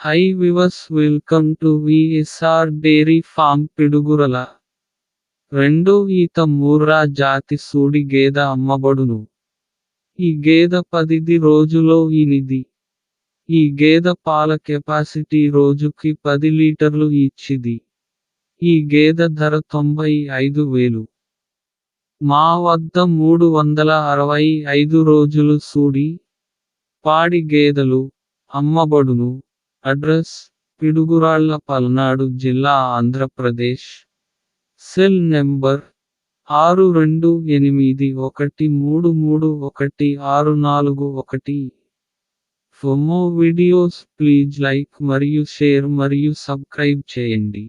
Hi viewers welcome to VSR dairy farm Piduguralla రెండో ఈత మూర్రా జాతి సూడి గేద అమ్మబడును. ఈ గేద పదిది రోజులో ఈనిది. ఈ గేద పాల కెపాసిటీ రోజుకి పది లీటర్లు ఇచ్చిది ఈ గేద ధర తొంభై ఐదు వేలు. మా వద్ద మూడు వందల అరవై ఐదు రోజులు సూడి పాడి గేదెలు అమ్మబడును. అడ్రస్ పిడుగురాళ్ళ పల్నాడు జిల్లా ఆంధ్రప్రదేశ్. సెల్ నెంబర్ ఆరు రెండు ఎనిమిది ఒకటి మూడు మూడు ఒకటి ఆరు నాలుగు ఒకటి. ఫోమో వీడియోస్ ప్లీజ్ లైక్ మరియు షేర్ మరియు సబ్స్క్రైబ్ చేయండి.